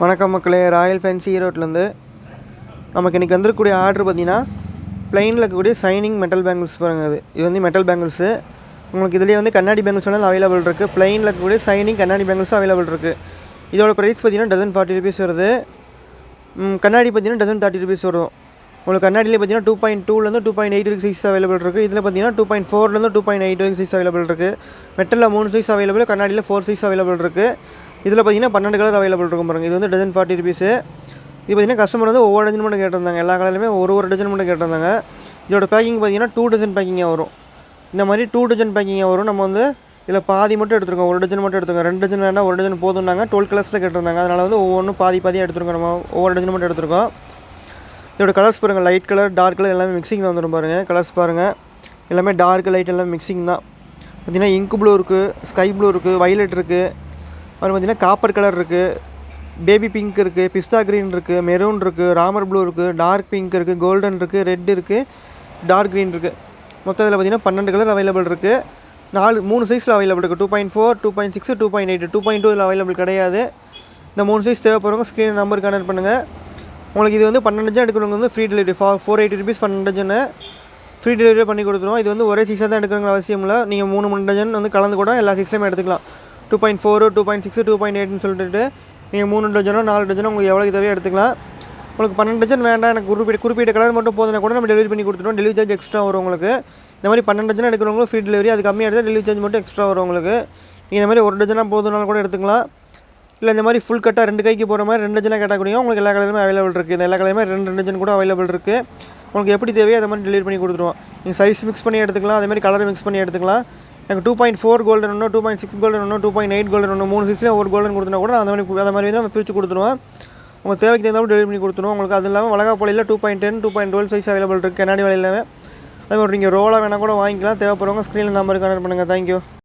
வணக்கம் மக்களே Royal fancy ஈரோட்லேருந்து நமக்கு இன்றைக்கி வந்திருக்கக்கூடிய ஆர்டர் பார்த்தீங்கன்னா ப்ளைனில் இருக்கக்கூடிய சைனிங் மெட்டல் பேங்கிள்ஸ் பாருங்க அது இது வந்து மெட்டல் பேங்கிள்ஸு உங்களுக்கு இதுலேயே வந்து கண்ணாடி பேங்கிள்ஸ் வேணாலும் அவைலபிள் இருக்குது ப்ளைனில் இருக்கக்கூடிய சைனிங் கண்ணாடி பேங்கிள்ஸும் அவைலபிள் இருக்குது இதோட ப்ரைஸ் பார்த்தீங்கன்னா டசன் ஃபார்ட்டி ருபீஸ் வருது. கண்ணாடி பார்த்தீங்கன்னா டசன் தேர்ட்டி ருபீஸ் வரும். உங்களுக்கு கண்ணாடியில் பார்த்தீங்கன்னா டூ பாயிண்ட் டூலேருந்து டூ பாயிண்ட் எயிட் வரைக்கும் சைஸ் அவைலபிள் இருக்குது இதில் பார்த்தீங்கன்னா டூ பாயிண்ட் ஃபோர்லேருந்து டூ பாயிண்ட் எயிட் வரைக்கும் சைஸ் அவைலபிள் இருக்குது மெட்டலில் மூணு சைஸ் அவைலபிள் கண்ணாடியில் ஃபோர் சைஸ் அவைலபிள் இருக்குது இதில் பார்த்தீங்கன்னா பன்னெண்டு கலர் அவைலபிள் இருக்கும் பாருங்கள் இது வந்து டஜன் ஃபார்ட்டி ருபீஸு இது பார்த்தீங்கன்னா கஸ்டமர் வந்து ஒவ்வொரு டஜன் மட்டும் கேட்டிருந்தாங்க. எல்லா கலருமே ஒரு ஒரு டஜன் மட்டும் கேட்டிருந்தாங்க. இதோட பேக்கிங் பார்த்தீங்கன்னா டூ டஜன் பேக்கிங்காக வரும். இந்த மாதிரி டூ டஜன் பேக்கிங்காக வரும். நம்ம வந்து இதில் பாதி மட்டும் எடுத்துருக்கோம். ஒரு டஜன் மட்டும் எடுத்துருக்கோம். ரெண்டு டஜன் வேண்டாம் ஒரு டஜன் போதும்னாங்க. டுவெல் கலர்ஸில் கேட்டிருந்தாங்க. அதனால் வந்து ஒவ்வொன்றும் பாதி பாதியாக எடுத்துருக்கோம். நம்ம ஒவ்வொரு டஜன் மட்டும் எடுத்துருக்கோம். இதோட கலர்ஸ் பாருங்கள் லைட் கலர் டார்க் கலர் எல்லாமே மிக்சிங்கில் வந்துடும் பாருங்கள் கலர்ஸ் பாருங்கள் எல்லாமே டார்க் லைட் எல்லாம் மிக்சிங் தான். பார்த்தீங்கன்னா இங்க் ப்ளூ இருக்குது ஸ்கை ப்ளூ இருக்குது வைலட் இருக்குது அப்புறம் பார்த்தீங்கன்னா காப்பர் கலர் இருக்குது பேபி பிங்க் இருக்குது பிஸ்தா க்ரீன் இருக்குது மெரூன் இருக்குது ராமர் ப்ளூ இருக்குது டார்க் பிங்க் இருக்குது கோல்டன் இருக்குது ரெட் இருக்குது டார்க் க்ரீன் இருக்குது மொத்தம் இதில் பார்த்தீங்கன்னா பன்னெண்டு கலர் அவைலபிள் இருக்குது நாலு மூணு சைஸில் அவைலபிள் இருக்குது two point four two point six two point eight two point two இதில் அவைலபிள் கிடையாது. இந்த மூணு சைஸ் தேவைப்படுறவங்க ஸ்க்ரீன் நம்பர் கனெக்ட் பண்ணுங்கள் உங்களுக்கு இது வந்து பன்னெண்டு டஜன் எடுக்கிறவங்க வந்து ஃப்ரீ டெலிவரி ஃபா ஃபோர் எயிட்டி ருபீஸ் பன்னெண்டு ஃப்ரீ டெலிவரி பண்ணி கொடுத்துருவோம். இது வந்து ஒரே சீஸாக தான் எடுக்கணுங்கிற அவசியம் இல்லை. நீங்கள் மூணு மூணு டஜன் வந்து கலந்து கூட எல்லா சைஸ்லையுமே எடுத்துக்கலாம். Two point four two point six two point எயிட்னு சொல்லிட்டு நீங்கள் மூணு டஜனோ நாலு டஜனோ உங்களுக்கு எவ்வளோ தேவையோ எடுத்துக்கலாம். உங்களுக்கு பன்னெண்டு டஜன் வேண்டாம் எனக்கு குறிப்பிட்ட குறிப்பிட்ட கலர் மட்டும் போதுனா கூட நம்ம டெலிவரி பண்ணி கொடுத்துருவோம் டெலிவரி சார்ஜ் எக்ஸ்ட்ரா வரும் உங்களுக்கு. இந்த மாதிரி பன்னெண்டு டஜன் எடுக்கிறவங்களும் ஃப்ரீ டெலிவரி அது கம்மியாக எடுத்தால் டெலிவரி சார்ஜ் மட்டும் எக்ஸ்ட்ரா வரும் உங்களுக்கு. நீங்கள் இந்த மாதிரி ஒரு டஜனாக போதுனாலும் கூட எடுத்துக்கலாம். இல்லை இந்த மாதிரி ஃபுல் கட்டாக ரெண்டு கைக்கு போகிற மாதிரி ரெண்டு டஜனாக கேட்டால் கூட உங்களுக்கு எல்லா கலருமே அவைலபிள் இருக்குது இந்த எல்லா கலருமே ரெண்டு ரெண்டு டஜன் கூட அவைலபிள் இருக்குது உங்களுக்கு எப்படி தேவையோ அதை மாதிரி டெலிவரி பண்ணி கொடுத்துருவோம் நீங்கள் சைஸ் மிக்ஸ் பண்ணி எடுத்துக்கலாம். அதே மாதிரி கலர் மிக்ஸ் பண்ணி எடுத்துக்கலாம். எனக்கு டூ பாயிண்ட் ஃபோர் கோல்டன் ஒன்று டூ பாயிண்ட் சிக்ஸ் கோல்டன் ஒன்று டூ பாயிண்ட் எயிட் கோல்டன் ஒன்று மூணு சைஸ்லேயும் ஒரு கோல்டன் கொடுத்தனா கூட அந்த மாதிரி அந்த மாதிரி நம்ம பிரித்து கொடுத்துருவோம். உங்கள் தேவைக்கு தகுந்த டெலிவரி பண்ணி கொடுத்துருவோம். உங்களுக்கு அது இல்லாமல் வளகா போலையில் two point ten two point twelve size available இருக்குது கண்ணாடி வலையில் அதே மாதிரி நீங்கள் ரோலாக வேணால் கூட வாங்கிக்கலாம். தேவைப்படுறவங்க ஸ்க்ரீனில் நம்பருக்கு கனெக்ட் பண்ணுங்கள் தேங்க்யூ